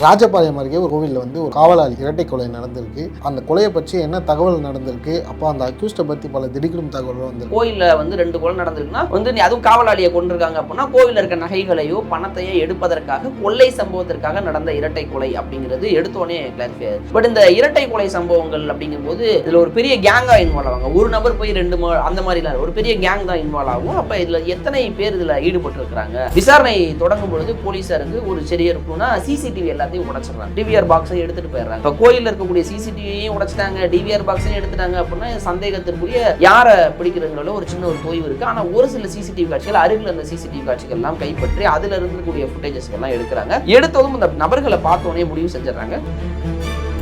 ராஜபாளையம் அருகே ஒரு கோவிலில் வந்து ஒரு காவலாளி இரட்டை கொலை நடந்திருக்கு. அந்த கொலையை பற்றி என்ன தகவல் நடந்திருக்கு? அப்போ அந்த அக்யூஸ்டை பற்றி பல திடுக்கிடும் தகவல் வந்து கோயிலில் வந்து ரெண்டு கொலை நடந்திருக்குன்னா வந்து நீ அதுவும் காவலாளியை கொண்டிருக்காங்க அப்படின்னா கோவிலில் இருக்க நகைகளையோ பணத்தையோ எடுப்பதற்காக கொள்ளை சம்பவத்திற்காக நடந்த இரட்டை கொலை அப்படிங்கிறது எடுத்தோடனே கிளாரிஃபை பட் இந்த இரட்டை கொலை சம்பவங்கள் அப்படிங்கும்போது இதில் ஒரு பெரிய கேங்காக இன்வால்வ் ஆவாங்க. ஒரு நபர் போய் ரெண்டு அந்த மாதிரிலாம் ஒரு பெரிய கேங் தான் இன்வால்வ் ஆகும். அப்போ இதில் எத்தனை பேர் இதில் ஈடுபட்டு இருக்கிறாங்க விசாரணை தொடங்கும் பொழுது போலீஸாருக்கு ஒரு சரியா இருக்கும்னா சிசிடிவி எல்லாத்தையும் உடைச்சிடுறாங்க. டிவிஆர் பாக்ஸை எடுத்துட்டு போயிடுறாங்க. இப்போ கோயிலில் இருக்கக்கூடிய சிசிடிவியையும் உடைச்சிட்டாங்க. டிவிஆர் பாக்ஸையும் எடுத்துட்டாங்க அப்படின்னா சந்தேகத்திற்குரிய யாரை பிடிக்கிறதுல ஒரு சின்ன ஒரு தொய்வு இருக்கு. ஆனால் ஒரு சில சிசிடிவி காட்சிகள் அருகில் இருந்த சிசிடிவி காட்சிகள் எல்லாம் கைப்பற்றி அதுல இருக்கக்கூடிய ஃபுட்டேஜஸ் எல்லாம் எடுக்கிறாங்க. எடுத்ததும் இந்த நபர்களை பார்த்தோன்னே முடிவு செஞ்சிடறாங்க.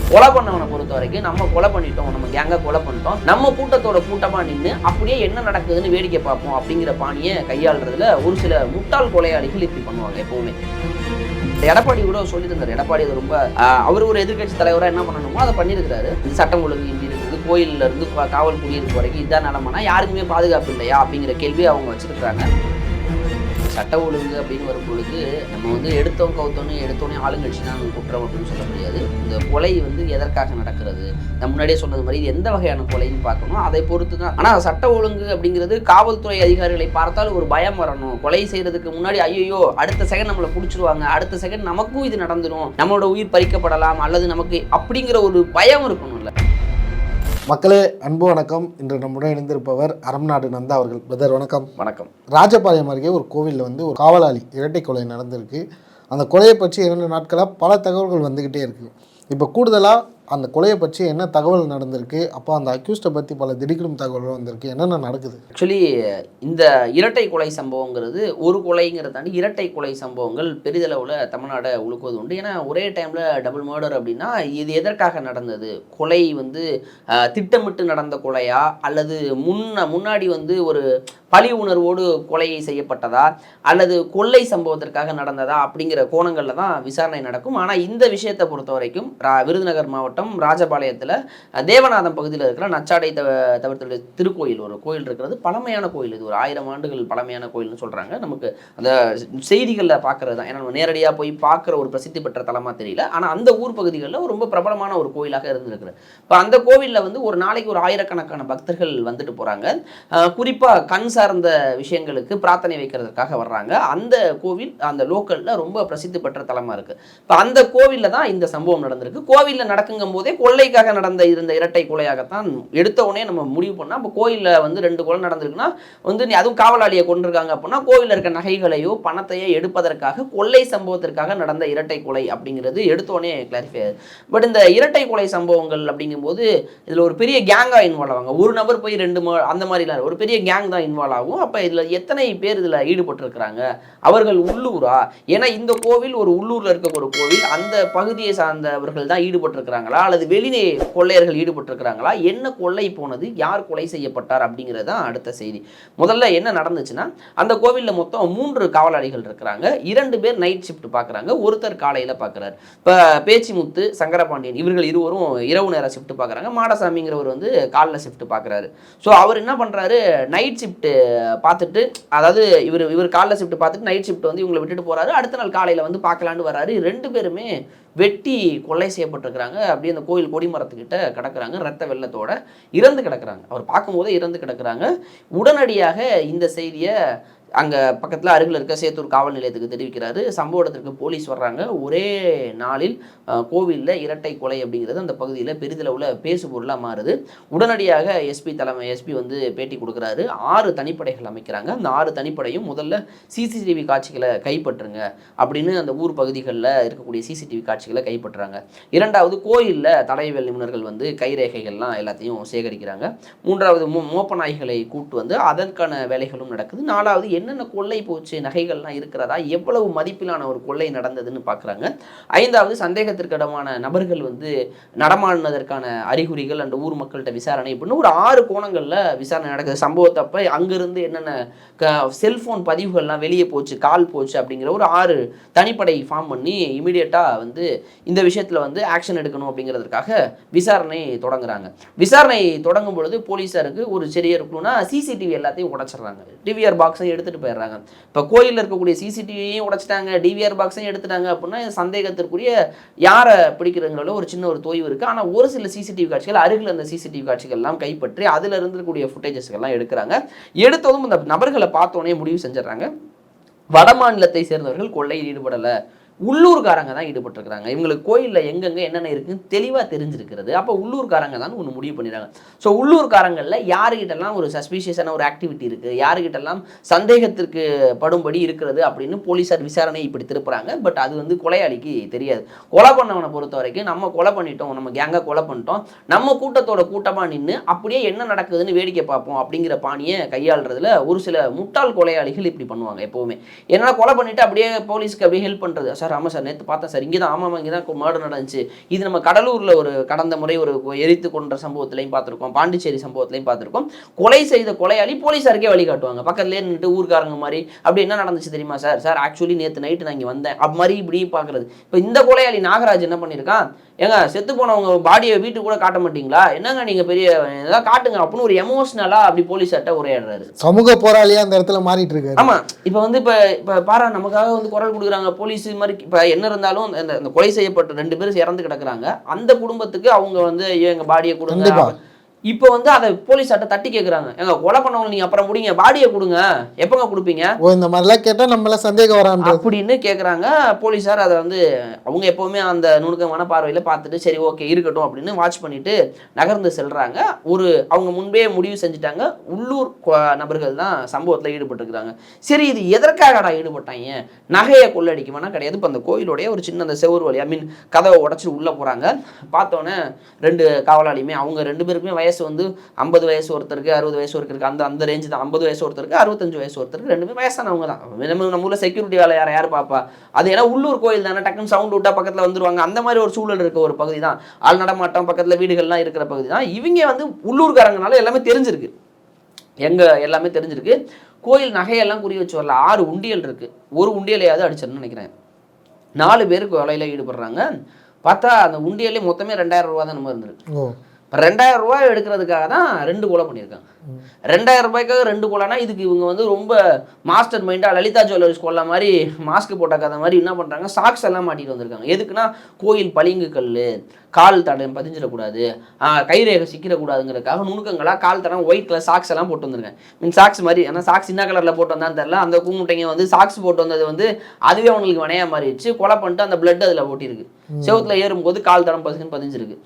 கொலை பண்ணவனை பொறுத்த வரைக்கும் நம்ம கொலை பண்ணிட்டோம். நம்ம கேங்க கொலை பண்ணிட்டோம். நம்ம கூட்டத்தோட கூட்டமா நின்று அப்படியே என்ன நடக்குதுன்னு வேடிக்கை பார்ப்போம் அப்படிங்கிற பாணியை கையாளுறதுல ஒரு சில முட்டாள் கொலையாளிகள் இப்படி பண்ணுவாங்க எப்பவுமே. எடப்பாடி கூட சொல்லியிருந்தாரு எடப்பாடி அது ரொம்ப அவர் ஒரு எதிர்க்கட்சி தலைவரா என்ன பண்ணணுமோ அதை பண்ணியிருக்கிறாரு. சட்டம் ஒழுங்கு இன்றி இருக்குது. கோயில்ல இருந்து காவல் குடியிருப்பு வரைக்கும் இதான் நிலமானா யாருக்குமே பாதுகாப்பு இல்லையா அப்படிங்கிற கேள்வியை அவங்க வச்சிருக்காங்க சட்ட ஒழுங்கு அப்படின்னு வரும் பொழுது நம்ம வந்து எடுத்தோம் கவுத்தோன்னு எடுத்தோடனே ஆளுங்கட்சி தான் குற்றம் அப்படின்னு சொல்ல முடியாது. இந்த கொலை வந்து எதற்காக நடக்கிறது? நான் முன்னாடியே சொன்னது மாதிரி எந்த வகையான கொலைன்னு பார்க்கணும். அதை பொறுத்து தான். ஆனால் சட்ட ஒழுங்கு அப்படிங்கிறது காவல்துறை அதிகாரிகளை பார்த்தால் ஒரு பயம் வரணும். கொலை செய்யறதுக்கு முன்னாடி ஐயோ அடுத்த செகண்ட் நம்மளை பிடிச்சிருவாங்க. அடுத்த செகண்ட் நமக்கும் இது நடந்துடும் நம்மளோட உயிர் பறிக்கப்படலாம். அல்லது நமக்கு அப்படிங்கிற ஒரு பயம் இருக்கணும்ல. மக்களே அன்பு வணக்கம். இன்று நம்முடன் இணைந்திருப்பவர் அறம்நாடு நந்தா அவர்கள். பிரதர் வணக்கம். வணக்கம். ராஜபாளையம் அருகே ஒரு கோவிலில் வந்து ஒரு காவலாளி இரட்டை கொலை நடந்திருக்கு. அந்த கொலையை பற்றி இரண்டு நாட்களாக பல தகவல்கள் வந்துக்கிட்டே இருக்கு. இப்போ கூடுதலாக அந்த கொலையை பற்றி என்ன தகவல் நடந்திருக்கு? அப்போ அந்த அக்யூஸ்டை பற்றி பல திடுக்கிடும் தகவல்கள் வந்திருக்கு. என்னென்ன நடக்குது? ஆக்சுவலி இந்த இரட்டை கொலை சம்பவங்கிறது ஒரு கொலைங்கிறத தாண்டி இரட்டை கொலை சம்பவங்கள் பெரிதளவில் தமிழ்நாடை உழுக்குவது உண்டு. ஏன்னா ஒரே டைமில் டபுள் மர்டர் அப்படின்னா இது எதற்காக நடந்தது? கொலை வந்து திட்டமிட்டு நடந்த கொலையா? அல்லது முன்ன முன்னாடி வந்து ஒரு பழி உணர்வோடு கொலை செய்யப்பட்டதா? அல்லது கொள்ளை சம்பவத்திற்காக நடந்ததா? அப்படிங்கிற கோணங்களில் தான் விசாரணை நடக்கும். ஆனால் இந்த விஷயத்தை பொறுத்த வரைக்கும் ரா- விருதுநகர் மாவட்டம் ராஜபாளையத்தில் தேவநாதம் பகுதியில் இருக்கிற நச்சாடை தவ தவிர்த்து திருக்கோயில் ஒரு கோயில் இருக்கிறது. பழமையான கோயில் இது. ஒரு ஆயிரம் ஆண்டுகள் பழமையான கோயில்னு சொல்கிறாங்க நமக்கு அந்த செய்திகளில் பார்க்கறது தான். ஏன்னா நம்ம நேரடியாக போய் பார்க்குற ஒரு பிரசித்தி பெற்ற தலமாக தெரியல. ஆனால் அந்த ஊர் பகுதிகளில் ரொம்ப பிரபலமான ஒரு கோயிலாக இருந்திருக்கு இப்போ அந்த கோவிலில் வந்து ஒரு நாளைக்கு ஒரு ஆயிரக்கணக்கான பக்தர்கள் வந்துட்டு போகிறாங்க குறிப்பாக கண் சார்ந்த விஷயங்களுக்கு பிரார்த்தனை வைக்கிறதுக்காக வர்றாங்க. அந்த கோவில் அந்த லோக்கலில் ரொம்ப பிரசித்தி பெற்ற தலமாக இருக்குது இப்போ அந்த கோவிலில் தான் இந்த சம்பவம் நடந்திருக்கு. கோவிலில் அப்படிங்கும் போதே கொள்ளைக்காக நடந்த இருந்த இரட்டை கொலையாகத்தான் எடுத்த உடனே நம்ம முடிவு பண்ணால் இப்போ கோயிலில் வந்து ரெண்டு கொலை நடந்திருக்குன்னா வந்து நீ அதுவும் காவலாளியை கொண்டிருக்காங்க அப்படின்னா கோயிலில் இருக்க நகைகளையோ பணத்தையோ எடுப்பதற்காக கொள்ளை சம்பவத்திற்காக நடந்த இரட்டை கொலை அப்படிங்கிறது எடுத்தோடனே கிளாரிஃபை பட் இந்த இரட்டை கொலை சம்பவங்கள் அப்படிங்கும்போது இதில் ஒரு பெரிய கேங்காக இன்வால்வ் ஆவாங்க. ஒரு நபர் போய் ரெண்டு ம- அந்த மாதிரிலாம் ஒரு பெரிய கேங் தான் இன்வால்வ் ஆகும். அப்போ இதில் எத்தனை பேர் இதில் ஈடுபட்டிருக்கிறாங்க? அவர்கள் உள்ளூரா? ஏன்னா இந்த கோவில் ஒரு உள்ளூரில் இருக்க ஒரு கோவில். அந்த பகுதியை சார்ந்தவர்கள் தான் ஈடுபட்டிருக்கிறாங்களா? அல்லது வெளியே கொள்ளையர்கள் ஈடுபட்டிருக்கிறாங்களா? என்ன கொள்ளை போனது? யார் கொலை செய்யப்பட்டார்? அப்படிங்கிறது தான் அடுத்த செய்தி. முதல்ல என்ன நடந்துச்சுன்னா அந்த கோவிலில் மொத்தம் மூன்று காவலாளிகள் இருக்கிறாங்க. இரண்டு பேர் நைட் ஷிஃப்ட் பார்க்குறாங்க ஒருத்தர் காலையில் பார்க்குறாரு இப்போ பேச்சிமுத்து சங்கரபாண்டியன் இவர்கள் இருவரும் இரவு நேரம் ஷிஃப்ட் பார்க்குறாங்க மாடசாமிங்கிறவர் வந்து காலைல ஷிஃப்ட் பார்க்குறாரு ஸோ அவர் என்ன பண்ணுறாரு நைட் ஷிஃப்ட் பார்த்துட்டு அதாவது இவர் இவர் காலைல ஷிஃப்ட் பார்த்துட்டு நைட் ஷிஃப்ட் வந்து இவங்களை விட்டுட்டு போறாரு. அடுத்த நாள் காலையில் வந்து பார்க்கலான்னு வராரு ரெண்டு பேருமே வெட்டி கொலை செய்யப்பட்டிருக்கிறாங்க. அப்படியே அந்த கோயில் கொடிமரத்துக்கிட்ட கிடக்கிறாங்க. ரத்த வெள்ளத்தோட இறந்து கிடக்குறாங்க. அவர் பார்க்கும்போதே இறந்து கிடக்குறாங்க. உடனடியாக இந்த செய்தியை அங்கே பக்கத்தில் அருகில் இருக்க சேத்தூர் காவல் நிலையத்துக்கு தெரிவிக்கிறாரு. சம்பவ இடத்திற்கு போலீஸ் வர்றாங்க. ஒரே நாளில் கோவிலில் இரட்டை கொலை அப்படிங்கிறது அந்த பகுதியில் பெரிதளவில் பேசு பொருளாக மாறுது. உடனடியாக எஸ்பி தலைமை எஸ்பி வந்து பேட்டி கொடுக்குறாரு. ஆறு தனிப்படைகள் அமைக்கிறாங்க. அந்த ஆறு தனிப்படையும் முதல்ல சிசிடிவி காட்சிகளை கைப்பற்றுங்க அப்படின்னு அந்த ஊர் பகுதிகளில் இருக்கக்கூடிய சிசிடிவி காட்சிகளை கைப்பற்றுறாங்க. இரண்டாவது கோயிலில் தலைவியல் நிபுணர்கள் வந்து கைரேகைகள்லாம் எல்லாத்தையும் சேகரிக்கிறாங்க. மூன்றாவது மோ மோப்ப நாய்களை கூட்டு வந்து அதற்கான வேலைகளும் நடக்குது. நாலாவது என்னென்ன கொள்ளை போச்சு நகைகள்லாம் இருக்கிறதா எவ்வளவு மதிப்பிலான ஒரு கொள்ளை நடந்ததுன்னு பார்க்குறாங்க ஐந்தாவது சந்தேகத்திற்கிடமான நபர்கள் வந்து நடமாடினதற்கான அறிகுறிகள் அந்த ஊர் மக்கள்கிட்ட விசாரணை. இப்படின்னு ஒரு ஆறு கோணங்களில் விசாரணை நடக்குது. சம்பவத்தப்ப அங்கிருந்து என்னென்ன க செல்ஃபோன் பதிவுகள்லாம் வெளியே போச்சு கால் போச்சு அப்படிங்கிற ஒரு ஆறு தனிப்படை ஃபார்ம் பண்ணி இமீடியட்டாக வந்து இந்த விஷயத்தில் வந்து ஆக்ஷன் எடுக்கணும் அப்படிங்கிறதுக்காக விசாரணை தொடங்குறாங்க. விசாரணை தொடங்கும் பொழுது போலீஸாருக்கு ஒரு சரியா இருக்கணும்னா சிசிடிவி எல்லாத்தையும் உடச்சிடுறாங்க. டிவிஆர் பாக்ஸை எடுத்து எடுத்துகிட்டு போயிடுறாங்க. இப்போ கோயிலில் இருக்கக்கூடிய சிசிடிவியையும் உடைச்சிட்டாங்க டிவிஆர் பாக்ஸையும் எடுத்துட்டாங்க அப்படின்னா சந்தேகத்திற்குரிய யாரை பிடிக்கிறதுங்களோ ஒரு சின்ன ஒரு தொய்வு இருக்குது ஆனால் ஒரு சில சிசிடிவி காட்சிகள் அருகில் அந்த சிசிடிவி காட்சிகள் எல்லாம் கைப்பற்றி அதில் இருந்திருக்கக்கூடிய ஃபுட்டேஜஸ்கள்லாம் எடுக்கிறாங்க. எடுத்ததும் இந்த நபர்களை பார்த்தோன்னே முடிவு செஞ்சிடறாங்க. வட மாநிலத்தை சேர்ந்தவர்கள் கொள்ளையில் ஈடுபடலை. உள்ளூர்காரங்க தான் ஈடுபட்டிருக்கிறாங்க. இவங்களுக்கு கோயிலில் எங்கெங்கே என்னென்ன இருக்குன்னு தெளிவாக தெரிஞ்சிருக்கிறது. அப்போ உள்ளூர்காரங்க தான் ஒன்று முடிவு பண்ணிடுறாங்க. ஸோ உள்ளூர்காரங்களில் யாருக்கிட்டலாம் ஒரு சஸ்பீஷியஸான ஒரு ஆக்டிவிட்டி இருக்குது யாருக்கிட்டலாம் சந்தேகத்திற்கு படும்படி இருக்கிறது அப்படின்னு போலீஸார் விசாரணை இப்படி திருப்புறாங்க. பட் அது வந்து கொலையாளிக்கு தெரியாது. கொலை பண்ணவனை பொறுத்த வரைக்கும் நம்ம கொலை பண்ணிட்டோம். நம்ம கேங்காக கொலை பண்ணிட்டோம். நம்ம கூட்டத்தோட கூட்டமாக நின்று அப்படியே என்ன நடக்குதுன்னு வேடிக்கை பார்ப்போம் அப்படிங்கிற பாணியை கையாளுறதுல ஒரு சில முட்டாள் கொலையாளிகள் இப்படி பண்ணுவாங்க எப்போவுமே. என்னென்னா கொலை பண்ணிவிட்டு அப்படியே போலீஸ்க்கு அப்படியே ஹெல்ப் பண்ணுறது சார் ஆமாம் சார் நேற்று பார்த்தேன் சார். இங்கே தான் ஆமாம் இங்கே தான் மர்டர் நடந்துச்சு. இது நம்ம கடலூரில் ஒரு கடந்த முறை ஒரு எரித்து கொன்ற சம்பவத்திலையும் பார்த்துருக்கோம். பாண்டிச்சேரி சம்பவத்திலையும் பார்த்துருக்கோம். கொலை செய்த கொலையாளி போலீஸாருக்கே வழிகாட்டுவாங்க பக்கத்துலேயே நின்றுட்டு ஊர்க்காரங்க மாதிரி. அப்படி என்ன நடந்துச்சு தெரியுமா சார்? சார் ஆக்சுவலி நேற்று நைட்டு நான் இங்கே வந்தேன். அப்படி மாதிரி இப்படி பார்க்குறது. இப்போ இந்த கொலையாளி நாகராஜ் என்ன பண்ணியிருக்கான்? ஏங்க செத்து போனவங்க பாடியை வீட்டுக்கு கூட காட்ட மாட்டீங்களா? என்னங்க நீங்கள் பெரிய ஏதாவது காட்டுங்க அப்படின்னு ஒரு எமோஷ்னலாக அப்படி போலீஸார்ட்ட உரையாடுறாரு. சமூக போராளியா அந்த இடத்துல மாறிட்டு இருக்காரு ஆமா இப்போ வந்து இப்போ இப்போ பாரா நமக்காக வந்து குரல் கொடுக்குறாங்க போலீஸ் மாதிரி இப்போ என்ன இருந்தாலும் அந்த அந்த கொலை செய்யப்பட்ட ரெண்டு பேரும் இறந்து கிடக்குறாங்க. அந்த குடும்பத்துக்கு அவங்க வந்து ஐயோ எங்க பாடியை கொடுங்க. இப்போ வந்து அதை போலீஸ் சட்டை தட்டி கேட்குறாங்க எங்க கொலை பண்ணவங்க நீங்க அப்புறம் முடிங்க பாடியை கொடுங்க. எப்பங்க கொடுப்பீங்க? ஓ இந்த மாதிரிலாம் கேட்டா நம்மள சந்தேகம் வரான்றது. அப்படின்னு கேட்குறாங்க போலீஸார் அதை வந்து அவங்க எப்போவுமே அந்த நுணுக்கமான பார்வையில் பார்த்துட்டு சரி ஓகே இருக்கட்டும் அப்படின்னு வாட்ச் பண்ணிட்டு நகர்ந்து செல்றாங்க. ஒரு அவங்க முன்பே முடிவு செஞ்சுட்டாங்க. உள்ளூர் நபர்கள் தான் சம்பவத்தில் ஈடுபட்டிருக்கிறாங்க. சரி இது எதற்காகடா ஈடுபட்டாங்க? நகையை கொள்ளடிக்குமானா கிடையாது. இப்போ அந்த கோயிலுடைய ஒரு சின்ன அந்த செவுறு வழி ஐ மீன் கதவை உடச்சி உள்ளே போகிறாங்க பார்த்தோன்னே ரெண்டு காவலாளியுமே அவங்க ரெண்டு பேருக்குமே வயசு வந்து ஐம்பது வயசு ஒருத்தருக்கு அறுபது வயசு ஒருத்தருக்கு அந்த அந்த ரேஞ்சு தான். ஐம்பது வயசு ஒருத்தருக்கு அறுபத்தஞ்சு வயசு ஒருத்தருக்கு ரெண்டுமே வயசானவங்க தான். நம்ம நம்ம ஊரில் செக்யூரிட்டி வேலை யாரை யார் பார்ப்பா? அது ஏன்னா உள்ளூர் கோயில் தானே டக்குன்னு சவுண்ட் விட்டா பக்கத்தில் வந்துருவாங்க. அந்த மாதிரி ஒரு சூழல் இருக்க ஒரு பகுதி தான். ஆள் நடமாட்டம் பக்கத்தில் வீடுகள்லாம் இருக்கிற பகுதி தான். இவங்க வந்து உள்ளூர்காரங்கனால எல்லாமே தெரிஞ்சிருக்கு. எங்க எல்லாமே தெரிஞ்சிருக்கு. கோயில் நகையெல்லாம் குறி வச்சு வரல. ஆறு உண்டியல் இருக்கு. ஒரு உண்டியலையாவது அடிச்சிடணும்னு நினைக்கிறேன். நாலு பேர் கொலையில் ஈடுபடுறாங்க. பார்த்தா அந்த உண்டியலே மொத்தமே ரெண்டாயிரம் ரூபா தான் நம்ம இருந்திருக்கு. ரெண்டாயிரம் ரூபாய் எடுக்கிறதுக்காக தான் ரெண்டு கொலை பண்ணியிருக்காங்க. ரெண்டாயிரம் ரூபாய்க்காக ரெண்டு கொலைனா இதுக்கு இவங்க வந்து ரொம்ப மாஸ்டர் மைண்டாக லலிதா ஜுவல்லரிஸ் கொள்ள மாதிரி மாஸ்க் போட்ட கதை மாதிரி என்ன பண்ணுறாங்க சாக்ஸ் எல்லாம் மாட்டிட்டு வந்திருக்காங்க. எதுக்குன்னா கோயில் பளிங்கு கல் கால் தடம் பதிஞ்சிடக்கூடாது ஆஹ் கைரேகை சிக்கிடக்கூடாதுங்கிறதுக்காக நுணுக்கங்களாக கால் தடம் ஒயிட் கலர் சாக்ஸ் எல்லாம் போட்டு வந்திருக்கேன் மீன் சாக்ஸ் மாதிரி ஏன்னா சாக்ஸ் என்ன கலரில் போட்டு வந்தான்னு தெரியல. அந்த கூமுட்டைங்க வந்து சாக்ஸ் போட்டு வந்தது வந்து அதுவே அவங்களுக்கு வினையா மாறிடுச்சு. கொலை பண்ணிட்டு அந்த பிளட் அதில் ஓட்டியிருக்கு செவுத்துல ஏறும்போது கால் தடம் பதிஞ்சிருக்கு.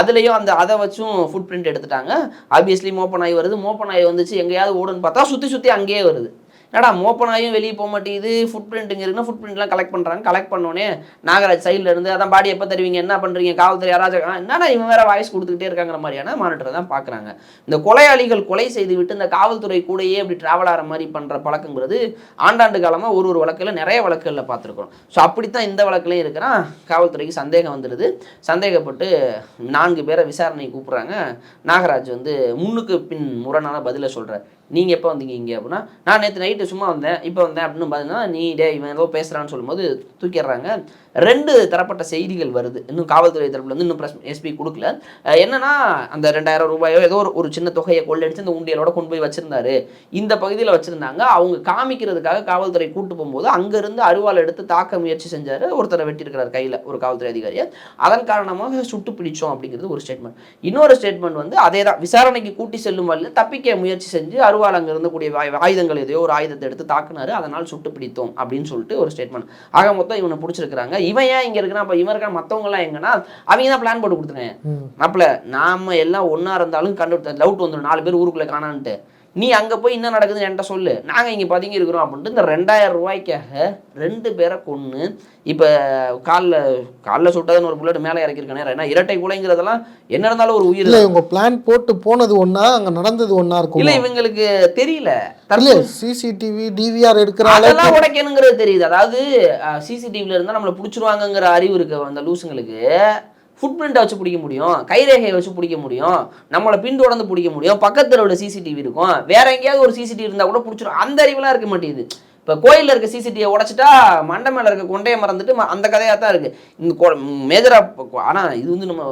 அதுலேயும் அந்த அதை வச்சும் ஃபுட் பிரிண்ட் எடுத்துட்டாங்க. ஆப்வியஸ்லி மோப்ப ஆகி வருது. மோப்ப ஆகி வந்துச்சு. எங்கேயாவது ஓடுன்னு பார்த்தா சுற்றி சுற்றி அங்கேயே வருது. என்னடா மோப்ப வெளியே போக மாட்டேங்குது. ஃபுட் பிரிண்ட்டுங்க இருக்குன்னா ஃபுட் பிரிண்ட்லாம் கலெக்ட் பண்ணுறாங்க கலெக்ட் பண்ணோன்னே நாகராஜ் சைடில் இருந்து அதான் பாடி எப்போ தருவீங்க என்ன பண்ணுறீங்க காவல்துறை யாராச்சும் என்னடா இவன் வேற வாய்ஸ் கொடுத்துக்கிட்டே இருக்காங்கிற மாதிரியான மானிட்டர் தான் பார்க்குறாங்க. இந்த கொலையாளிகள் கொலை செய்து விட்டு இந்த காவல்துறை கூடயே அப்படி ட்ராவல் ஆகிற மாதிரி பண்ணுற பழக்கங்கிறது ஆண்டாண்டு காலமாக ஒரு ஒரு வழக்கில் நிறைய வழக்குகளில் பார்த்துருக்கோம் ஸோ அப்படித்தான் இந்த வழக்குலையும் இருக்கிறான் காவல்துறைக்கு சந்தேகம் வந்துடுது சந்தேகப்பட்டு நான்கு பேரை விசாரணை கூப்பிட்றாங்க. நாகராஜ் வந்து முன்னுக்கு பின் முரணான பதிலை சொல்கிறார் நீங்கள் எப்போ வந்தீங்க இங்கே அப்படின்னா நான் நேற்று நைட்டு சும்மா வந்தேன் இப்போ வந்தேன் அப்படின்னு பார்த்தீங்கன்னா நீ டே இவன் ஏதோ பேசுகிறான்னு சொல்லும்போது தூக்கிடுறாங்க. ரெண்டு தரப்பட்ட செய்திகள் வருது. இன்னும் காவல்துறை தரப்புல வந்து இன்னும் ப்ரெஸ் எஸ்பி கொடுக்கல. என்னன்னா அந்த ரெண்டாயிரம் ரூபாயோ ஏதோ ஒரு ஒரு சின்ன தொகையை கொள்ளடிச்சு அந்த உண்டியலோட கொண்டு போய் வச்சிருந்தாரு. இந்த பகுதியில் வச்சிருந்தாங்க. அவங்க காமிக்கிறதுக்காக காவல்துறை கூட்டு போகும்போது அங்கேருந்து அருவாள் எடுத்து தாக்க முயற்சி செஞ்சார். ஒருத்தரை வெட்டியிருக்கிறார் கையில் ஒரு காவல்துறை அதிகாரியை. அதன் காரணமாக சுட்டு பிடிச்சோம் அப்படிங்கிறது ஒரு ஸ்டேட்மெண்ட் இன்னொரு ஸ்டேட்மெண்ட் வந்து அதே தான் விசாரணைக்கு கூட்டி செல்லும் வழியில் தப்பிக்க முயற்சி செஞ்சு அருவாள் அங்கே இருந்தக்கூடிய ஆயுதங்கள் எதையோ ஒரு ஆயுதத்தை எடுத்து தாக்குனாரு. அதனால் சுட்டு பிடித்தோம் அப்படின்னு சொல்லிட்டு ஒரு ஸ்டேட்மெண்ட் ஆக மொத்தம் இவனை பிடிச்சிருக்கிறாங்க. இவன் ஏன் இங்கே இருக்கிறான்? அப்போ இவன் இருக்கான் மற்றவங்கலாம் எங்கன்னா அவங்க தான் பிளான் போட்டு கொடுத்துருங்க. மாப்பிள்ள நாம எல்லாம் ஒன்றா இருந்தாலும் கண்டு டவுட் வந்துடும் நாலு பேர் ஊருக்குள்ளே காணான்ட்டு. நீ அங்கே போய் என்ன நடக்குதுன்னு என்கிட்ட சொல்லு. நாங்கள் இங்கே பதுங்கி இருக்கிறோம் அப்படின்ட்டு இந்த ரெண்டாயிரம் ரூபாய்க்காக ரெண்டு பேரை கொன்று இப்போ காலில் காலில் சுட்டதுன்னு ஒரு புல்லட் மேலே இறக்கிருக்கானே ஏன்னா இரட்டை குலைங்கிறதெல்லாம் என்ன இருந்தாலும் ஒரு உயிர் இல்ல இவங்க பிளான் போட்டு போனது ஒண்ணா அங்க நடந்தது ஒண்ணா இருக்கும்? இல்லை இவங்களுக்கு தெரியல. தற்போது சிசிடிவி டிவிஆர் எடுக்கிற அளவுக்கு அதெல்லாம் உடைக்கணுங்கிறது தெரியுது. அதாவது சிசிடிவில இருந்தா நம்மளை பிடிச்சிருவாங்கங்கிற அறிவு இருக்கு அந்த லூசுங்களுக்கு. ஃபுட் பிரிண்டை வச்சு பிடிக்க முடியும் கைரேகையை வச்சு பிடிக்க முடியும் நம்மளை பின்தொடர்ந்து பிடிக்க முடியும். பக்கத்துல உள்ள சிசிடிவி இருக்கும். வேற எங்கேயாவது ஒரு சிசிடிவி இருந்தா கூட பிடிச்சிடும் அந்த அறிவுலாம் இருக்க மாட்டேங்குது. இப்போ கோயிலில் இருக்க சிசிடிவியை உடைச்சிட்டா மண்டை மேலே இருக்க கொண்டையை மறந்துட்டு அந்த கதையாக தான் இருக்குது இந்த மேஜராக ஆனால் இது வந்து நம்ம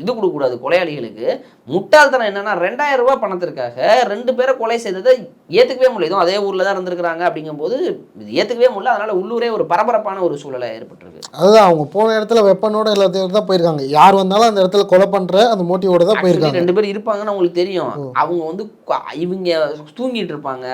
இது கொடுக்கக்கூடாது கொலையாளிகளுக்கு. முட்டாள்தனம் என்னன்னா ரெண்டாயிரம் ரூபாய் பணத்திற்காக ரெண்டு பேரை கொலை செய்ததை ஏற்றுக்கவே முடியல. இதுவும் அதே ஊரில் தான் இருந்திருக்கிறாங்க அப்படிங்கும்போது இது ஏற்றுக்கவே முடியல. அதனால உள்ளூரே ஒரு பரபரப்பான ஒரு சூழலை ஏற்பட்டிருக்கு. அதுதான் அவங்க போன இடத்துல வெப்பனோட எல்லாத்தையும் தான் போயிருக்காங்க. யார் வந்தாலும் அந்த இடத்துல கொலை பண்ற அந்த மோட்டிவோட தான் போயிருக்காங்க. ரெண்டு பேர் இருப்பாங்கன்னு அவங்களுக்கு தெரியும். அவங்க வந்து இவங்க தூங்கிட்டு இருப்பாங்க.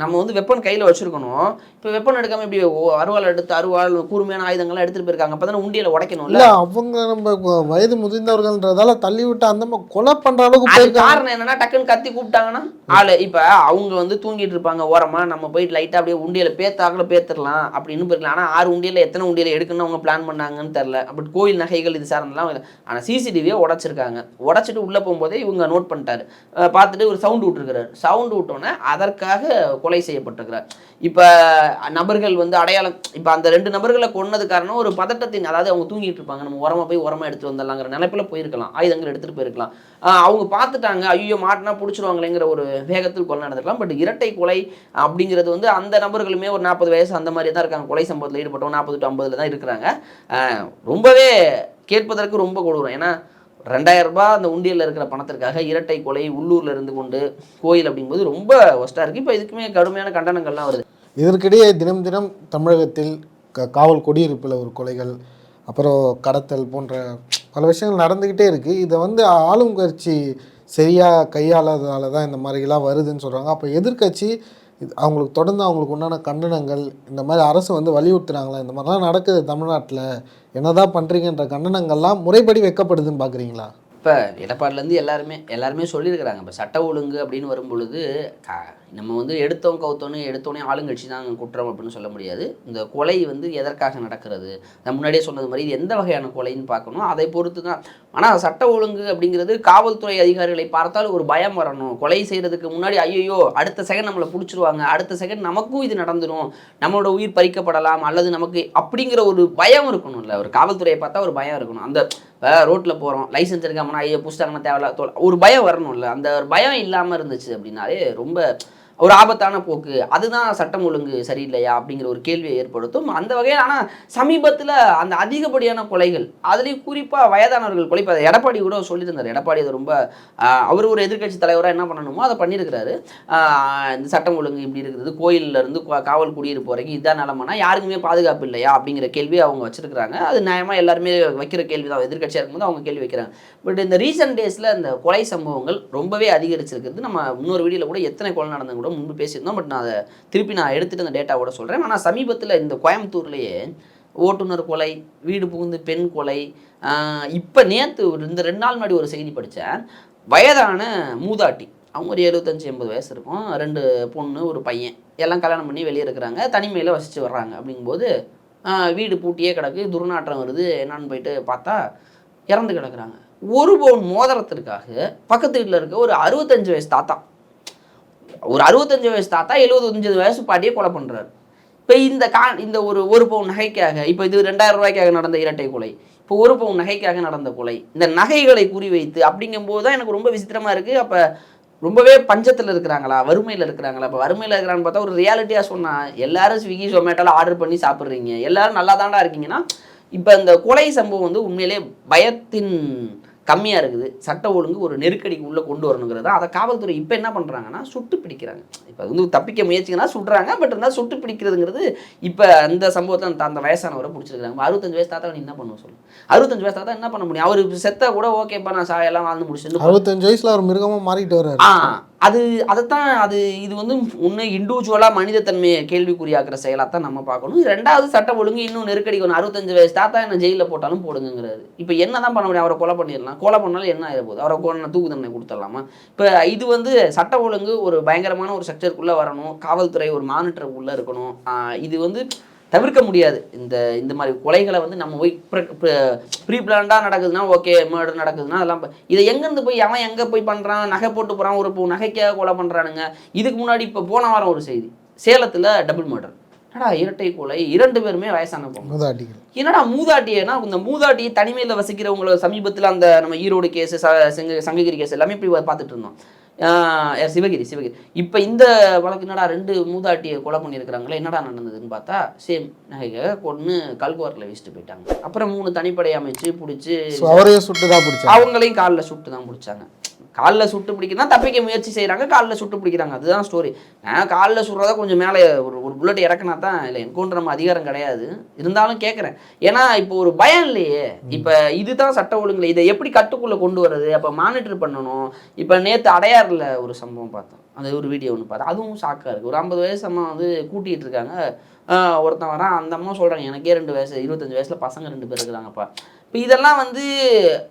நம்ம வந்து வெப்பன் கையில் வச்சிருக்கணும். இப்போ வெப்பன் எடுக்காம இப்படி அருவாள் எடுத்து அருவாள் கூர்மையான ஆயுதங்கள்லாம் எடுத்துட்டு போயிருக்காங்க. அப்போ தானே உண்டியலை உடைக்கணும்ல? இல்ல அவங்க நம்ம வயது முதிர்ந்தவர்கள்ன்றதால தள்ளி விட்டு அந்த மாதிரி கொலை பண்ற அளவுக்கு அது காரணம் என்னன்னா டக்குன்னு கத்தி கூப்பிட்டாங்கன்னா ஆளு இப்ப அவங்க வந்து தூங்கிட்டு இருப்பாங்க ஓரமா நம்ம போயிட்டு லைட்டா அப்படியே உண்டியல பேத்தாக்கல பேத்துடலாம் அப்படின்னு போயிருக்கலாம். ஆனா ஆறு உண்டியல எத்தனை உண்டியல எடுக்கணும்னு அவங்க பிளான் பண்ணாங்கன்னு தெரியல. அப்படி கோயில் நகைகள் இது சார்ந்தெல்லாம் இல்ல. ஆனா சிசிடிவியை உடைச்சிருக்காங்க. உடைச்சிட்டு உள்ள போகும்போதே இவங்க நோட் பண்ணிட்டாரு. பார்த்துட்டு ஒரு சவுண்ட் விட்டுருக்கிறாரு. சவுண்ட் விட்டோன்னே அதற்காக கொலை செய்யப்பட்டிருக்கிறார். இப்போ நபர்கள் வந்து அடையாளம் இப்போ அந்த ரெண்டு நபர்களை கொன்னது காரணம் ஒரு பதட்டத்தின் அதாவது அவங்க தூங்கிட்டு இருப்பாங்க. நம்ம உரமா போய் உரமா எடுத்துட்டு வந்துடலாங்கிற நினைப்பில் போயிருக்கலாம். ஆயுதங்கள் எடுத்துகிட்டு போயிருக்கலாம். அவங்க பார்த்துட்டாங்க ஐயோ மாட்டினா பிடிச்சிருவாங்களேங்கிற ஒரு வேகத்தில் கொலை நடந்திருக்கலாம். பட் இரட்டை கொலை அப்படிங்கிறது வந்து அந்த நபர்களுமே ஒரு நாற்பது வயசு அந்த மாதிரி தான் இருக்காங்க. கொலை சம்பவத்தில் ஈடுபட்டவங்க நாற்பது டு ஐம்பதுல தான் இருக்கிறாங்க. ரொம்பவே கேட்பதற்கு ரொம்ப கொடூரம். ஏன்னா ரெண்டாயிரம் ரூபாய் அந்த உண்டியலில் இருக்கிற பணத்திற்காக இரட்டை கொலை உள்ளூர்ல இருந்து கொண்டு கோயில் அப்படிங்கும்போது ரொம்ப ஒஸ்ட்டாக இருக்குது இப்போ இதுக்குமே கடுமையான கண்டனங்கள்லாம் வருது. இதற்கிடையே தினம் தினம் தமிழகத்தில் க- காவல் குடியிருப்பில் ஒரு கொலைகள் அப்புறம் கடத்தல் போன்ற பல விஷயங்கள் நடந்துக்கிட்டே இருக்குது இதை வந்து ஆளும் கட்சி சரியாக கையாளாததால தான் இந்த மாதிரிலாம் வருதுன்னு சொல்கிறாங்க அப்போ எதிர்க்கட்சி இது அவங்களுக்கு தொடர்ந்து அவங்களுக்கு உண்டான கண்டனங்கள் இந்த மாதிரி அரசு வந்து வலியுறுத்துகிறாங்களா இந்த மாதிரிலாம் நடக்குது தமிழ்நாட்டில். என்னதான் பண்ணுறீங்கன்ற கண்டனங்கள்லாம் முறைப்படி வைக்கப்படுதுன்னு பார்க்குறீங்களா இப்போ எடப்பாடிலேருந்து எல்லாருமே எல்லாருமே சொல்லியிருக்கிறாங்க. இப்போ சட்ட ஒழுங்கு அப்படின்னு வரும்பொழுது நம்ம வந்து எடுத்தோம் கவுத்தோன்னு எடுத்தோடனே ஆளுங்கட்சி தான் குற்றம் அப்படின்னு சொல்ல முடியாது. இந்த கொலை வந்து எதற்காக நடக்கிறது? நான் முன்னாடியே சொன்னது மாதிரி இது எந்த வகையான கொலைன்னு பார்க்கணும். அதை பொறுத்து தான். ஆனால் சட்ட ஒழுங்கு அப்படிங்கிறது காவல்துறை அதிகாரிகளை பார்த்தால் ஒரு பயம் வரணும். கொலை செய்கிறதுக்கு முன்னாடி ஐயோ அடுத்த செகண்ட் நம்மளை பிடிச்சிருவாங்க. அடுத்த செகண்ட் நமக்கும் இது நடந்துடும் நம்மளோட உயிர் பறிக்கப்படலாம். அல்லது நமக்கு அப்படிங்கிற ஒரு பயம் இருக்கணும்ல. ஒரு காவல்துறையை பார்த்தா ஒரு பயம் இருக்கணும். அந்த ரோட்டில் போகிறோம் லைசன்ஸ் இருக்காமனா ஐயோ புஸ்தகம்னா தேவையில்ல ஒரு பயம் வரணும்ல. அந்த ஒரு பயம் இல்லாமல் இருந்துச்சு அப்படின்னாலே ரொம்ப ஒரு ஆபத்தான போக்கு. அதுதான் சட்டம் ஒழுங்கு சரியில்லையா அப்படிங்கிற ஒரு கேள்வியை ஏற்படுத்தும். அந்த வகையில் ஆனால் சமீபத்தில் அந்த அதிகப்படியான கொலைகள் அதுலேயும் குறிப்பாக வயதானவர்கள் கொலை இப்போ எடப்பாடி கூட சொல்லியிருந்தார். எடப்பாடி அது ரொம்ப அவர் ஒரு எதிர்க்கட்சி தலைவராக என்ன பண்ணணுமோ அதை பண்ணியிருக்கிறாரு. இந்த சட்டம் ஒழுங்கு இப்படி இருக்குது. கோயில்ல இருந்து காவல் குடியிருப்பு வரைக்கும் இதான் நிலமனா யாருக்குமே பாதுகாப்பு இல்லையா அப்படிங்கிற கேள்வி அவங்க வச்சிருக்கிறாங்க. அது நியாயமாக எல்லாருமே வைக்கிற கேள்வி தான் எதிர்க்கட்சியாக இருக்கும்போது அவங்க கேள்வி வைக்கிறாங்க. பட் இந்த ரீசெண்ட் டேஸில் இந்த கொலை சம்பவங்கள் ரொம்பவே அதிகரிச்சிருக்கிறது நம்ம இன்னொரு வீடியோவில் கூட எத்தனை கொலை நடந்தது கூட முன்பு பேசியிருந்தோம் பட் நான் அதை திருப்பி நான் எடுத்துகிட்டு அந்த டேட்டாவோட சொல்கிறேன் ஆனால் சமீபத்தில் இந்த கோயம்புத்தூர்லேயே ஓட்டுநர் கொலை வீடு புகுந்து பெண் கொலை இப்போ நேற்று இந்த ரெண்டு நாள் முன்னாடி ஒரு செய்தி படித்தேன் வயதான மூதாட்டி அவங்க ஒரு எழுபத்தஞ்சி எண்பது வயசு இருக்கும். ரெண்டு பொண்ணு ஒரு பையன். எல்லாம் கல்யாணம் பண்ணி வெளியே இருக்கிறாங்க. தனிமையில் வசித்து வர்றாங்க. அப்படிங்கும்போது வீடு பூட்டியே கிடக்கு. துர்நாற்றம் வருது. என்னான்னு போயிட்டு பார்த்தா இறந்து கிடக்குறாங்க. ஒரு பவுன் மோதிரத்திற்காக பக்கத்து வீட்டில் இருக்க ஒரு அறுபத்தஞ்சு வயசு தாத்தா. ஒரு அறுபத்தஞ்சு வயசு தாத்தா எழுபத்தஞ்சு வயசு பாட்டியை கொலை பண்ணுறாரு இப்போ இந்த கா இந்த ஒரு ஒரு பவுன் நகைக்காக இப்போ இது ரெண்டாயிரம் ரூபாய்க்காக நடந்த இரட்டை கொலை இப்போ ஒரு பவுன் நகைக்காக நடந்த கொலை இந்த நகைகளை குறிவைத்து அப்படிங்கும்போது தான் எனக்கு ரொம்ப விசித்திரமாக இருக்குது அப்போ ரொம்பவே பஞ்சத்தில் இருக்கிறாங்களா வறுமையில் இருக்கிறாங்களா? இப்போ வறுமையில் இருக்கிறான்னு பார்த்தா ஒரு ரியாலிட்டியாக சொன்னால் எல்லாரும் ஸ்விக்கி ஜொமேட்டோவில் ஆர்டர் பண்ணி சாப்பிட்றீங்க. எல்லாரும் நல்லா தாண்டா இருக்கீங்கன்னா இப்போ இந்த கொலை சம்பவம் வந்து உண்மையிலே பயத்தின் கம்மியாக இருக்குது. சட்ட ஒழுங்கு ஒரு நெருக்கடிக்கு உள்ளே கொண்டு வரணுங்கிறது. அதை காவல்துறை இப்போ என்ன பண்ணுறாங்கன்னா சுட்டு பிடிக்கிறாங்க. இப்போ வந்து தப்பிக்க முயற்சிங்கன்னா சுடுறாங்க பட் இருந்தால் சுட்டு பிடிக்கிறதுங்கிறது இப்போ அந்த சம்பவத்தை அந்த அந்த வயசானவரை பிடிச்சிருக்காங்க அறுபத்தஞ்சு வயசு தாத்தா நீ என்ன பண்ணுவோம் சொல்லு? அறுபத்தஞ்சு வயசு தாத்தா என்ன பண்ண முடியும்? அவர் செத்தா கூட ஓகேப்பா நான் சா எல்லாம் வாழ்ந்து முடிச்சுட்டு அறுபத்தஞ்சு வயசுல அவர் மிருகமா மாறிட்டு வர்றாரு. ஆ அது அதைத்தான் அது இது வந்து ஒன்று இண்டிவிஜுவலாக மனிதத்தன்மையை கேள்விக்குறியாக்குற செயலாக தான் நம்ம பார்க்கணும். ரெண்டாவது சட்ட ஒழுங்கு இன்னும் நெருக்கடி ஒன்று அறுபத்தஞ்சு வயசு தாத்தா என்ன ஜெயிலில் போட்டாலும் போடுங்கிறாரு இப்போ என்ன தான் பண்ண முடியும்? அவரை கொலை பண்ணிடலாம். கொலை பண்ணாலும் என்ன ஆகிட போகுது? அவரை கொலை தூக்கு தண்டனை கொடுத்துடலாமா? இப்போ இது வந்து சட்ட ஒழுங்கு ஒரு பயங்கரமான ஒரு ஸ்ட்ரக்சருக்குள்ளே வரணும். காவல்துறை ஒரு மானிட்டர் உள்ளே இருக்கணும். இது வந்து தவிர்க்க முடியாது. இந்த இந்த மாதிரி கொலைகளை வந்து நம்ம போய் ப்ரீ பிளான்டாக நடக்குதுன்னா ஓகே மர்டர் நடக்குதுன்னா அதெல்லாம் இதை எங்கேருந்து போய் அவன் எங்கே போய் பண்ணுறான் நகை போட்டு போகிறான் ஒரு நகைக்காக கொலை பண்ணுறானுங்க இதுக்கு முன்னாடி இப்போ போன வாரம் ஒரு செய்தி. சேலத்தில் டபுள் மர்டர் என்னடா இரட்டை கொலை இரண்டு பேருமே வயசான பொண்ணு மூதாட்டிகள். என்னடா மூதாட்டியனா இந்த மூதாட்டியை தனிமையில் வசிக்கிறவங்கள சமீபத்தில் அந்த நம்ம ஈரோடு கேஸ் சங்ககிரி கேஸ் எல்லாமே இப்படி பார்த்துட்டு இருந்தோம். சிவகிரி சிவகிரி. இப்போ இந்த வழக்கு என்னடா ரெண்டு மூதாட்டியை கொலை பண்ணியிருக்கிறாங்களே என்னடா நடந்ததுன்னு பார்த்தா சேம் நகைக்காக கொன்று கல்குவாரில் வச்சுட்டு போயிட்டாங்க. அப்புறம் மூணு தனிப்படை அமைச்சு பிடிச்சி ஸோ அவரையே சுட்டு தான் பிடிச்சாங்க. அவங்களையும் காலில் சுட்டு தான் பிடிச்சாங்க. காலில் சுட்டு பிடிக்கிறதா தப்பிக்க முயற்சி செய்கிறாங்க காலில் சுட்டு பிடிக்கிறாங்க. அதுதான் ஸ்டோரி நான் காலில் சுடுறதா கொஞ்சம் மேலே ஒரு ஒரு புல்லட் இறக்குனா தான் இல்லை என்கவுண்டர் நம்ம அதிகாரம் கிடையாது. இருந்தாலும் கேட்குறேன் ஏன்னா இப்போ ஒரு பயம் இல்லையே. இப்போ இதுதான் சட்ட ஒழுங்குல. இதை எப்படி கட்டுக்குள்ளே கொண்டு வர்றது? அப்போ மானிட்டர் பண்ணணும். இப்போ நேற்று அடையாறில் ஒரு சம்பவம் பார்த்தோம். அந்த ஒரு வீடியோ ஒன்று பார்த்தேன் அதுவும் ஷாக்காக இருக்குது ஒரு ஐம்பது வயசு அம்மா வந்து கூட்டிகிட்டு இருக்காங்க. ஒருத்தன் வரான். அந்த அம்மா சொல்கிறாங்க எனக்கே ரெண்டு வயசு இருபத்தஞ்சு வயசில் பசங்க ரெண்டு பேர் இருக்கிறாங்கப்பா. இப்போ இதெல்லாம் வந்து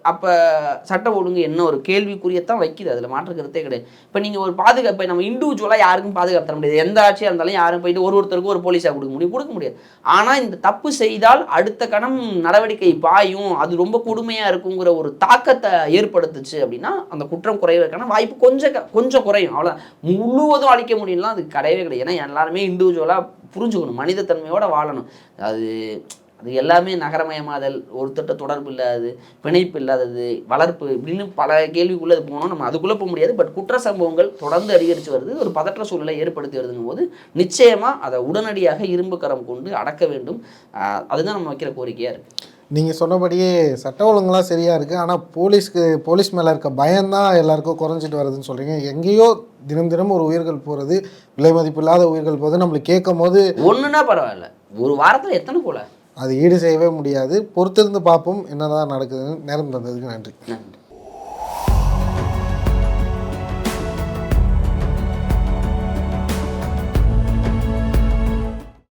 அப்போ சட்ட ஒழுங்கு என்ன ஒரு கேள்விக்குரியத்தான் வைக்குது. அதில் மாற்று கருத்தே கிடையாது. இப்போ நீங்கள் ஒரு பாதுகாப்பு நம்ம இண்டிவிஜுவலாக யாருக்கும் பாதுகாப்பு தர முடியாது. எந்த ஆட்சியாக இருந்தாலும் யாரும் போயிட்டு ஒரு ஒருத்தருக்கும் ஒரு போலீஸாக கொடுக்க முடியும். கொடுக்க முடியாது. ஆனால் இந்த தப்பு செய்தால் அடுத்த கணம் நடவடிக்கை பாயும். அது ரொம்ப கொடுமையாக இருக்குங்கிற ஒரு தாக்கத்தை ஏற்படுத்துச்சு அப்படின்னா அந்த குற்றம் குறைவதற்கான வாய்ப்பு கொஞ்சம் க- கொஞ்சம் குறையும். அவ்வளோ முழுவதும் அழிக்க முடியும்லாம் அது கிடையவே கிடையாது. ஏன்னா எல்லாருமே இண்டிவிஜுவலாக புரிஞ்சுக்கணும். மனிதத்தன்மையோடு வாழணும். அது அது எல்லாமே நகரமயமாதல் ஒருத்தட்ட தொடர்பு இல்லாதது பிணைப்பு இல்லாதது வளர்ப்பு இப்படின்னு பல கேள்விக்குள்ளே அது போனோம். நம்ம அதுக்குள்ளே போக முடியாது. பட் குற்ற சம்பவங்கள் தொடர்ந்து அதிகரித்து வருது. ஒரு பதற்ற சூழலை ஏற்படுத்தி வருதுங்கும் போது நிச்சயமாக அதை உடனடியாக இரும்பு கரம் கொண்டு அடக்க வேண்டும். அதுதான் நம்ம வைக்கிற கோரிக்கையாக இருக்குது நீங்கள் சொன்னபடியே சட்ட ஒழுங்குலாம் சரியாக இருக்குது ஆனால் போலீஸ்க்கு போலீஸ் மேலே இருக்க பயம்தான் எல்லாருக்கும் குறைஞ்சிட்டு வருதுன்னு சொல்கிறீங்க எங்கேயோ தினம் தினம் ஒரு உயிர்கள் போகிறது விலை மதிப்பில்லாத உயிர்கள் போகுது நம்மளுக்கு கேட்கும் போது ஒன்றுனா பரவாயில்ல. ஒரு வாரத்தில் எத்தனை கொலை? அது ஈடு செய்யவே முடியாது. பொறுத்திருந்து பார்ப்போம். என்னதான் நடக்குதுன்னு நேரம் தந்ததுக்கு நன்றி. நன்றி.